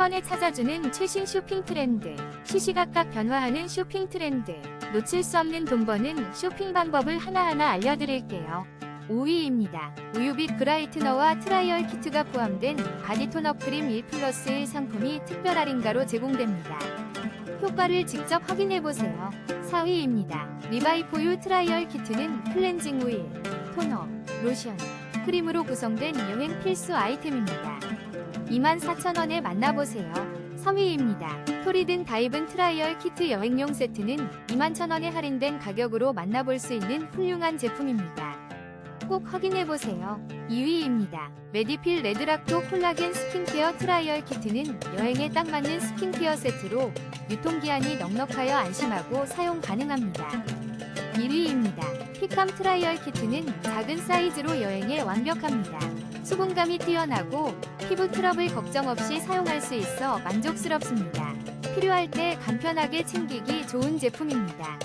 번에 찾아주는 최신 쇼핑 트렌드. 시시각각 변화하는 쇼핑 트렌드. 놓칠 수 없는 돈 버는 쇼핑 방법을 하나하나 알려드릴게요. 5위입니다. 우유빛 브라이트너와 트라이얼 키트가 포함된 바디톤업 크림 1 플러스 1 상품이 특별 할인가로 제공됩니다. 효과를 직접 확인해보세요. 4위입니다. 리바이포유 트라이얼 키트는 클렌징 오일, 토너, 로션, 크림으로 구성된 여행 필수 아이템입니다. 24,000원에 만나보세요. 3위입니다. 토리든 다이븐 트라이얼 키트 여행용 세트는 21,000원에 할인된 가격으로 만나볼 수 있는 훌륭한 제품입니다. 꼭 확인해보세요. 2위입니다. 메디필 레드락토 콜라겐 스킨케어 트라이얼 키트는 여행에 딱 맞는 스킨케어 세트로 유통기한이 넉넉하여 안심하고 사용 가능합니다. 1위입니다. 피캄 트라이얼 키트는 작은 사이즈로 여행에 완벽합니다. 수분감이 뛰어나고 피부 트러블 걱정 없이 사용할 수 있어 만족스럽습니다. 필요할 때 간편하게 챙기기 좋은 제품입니다.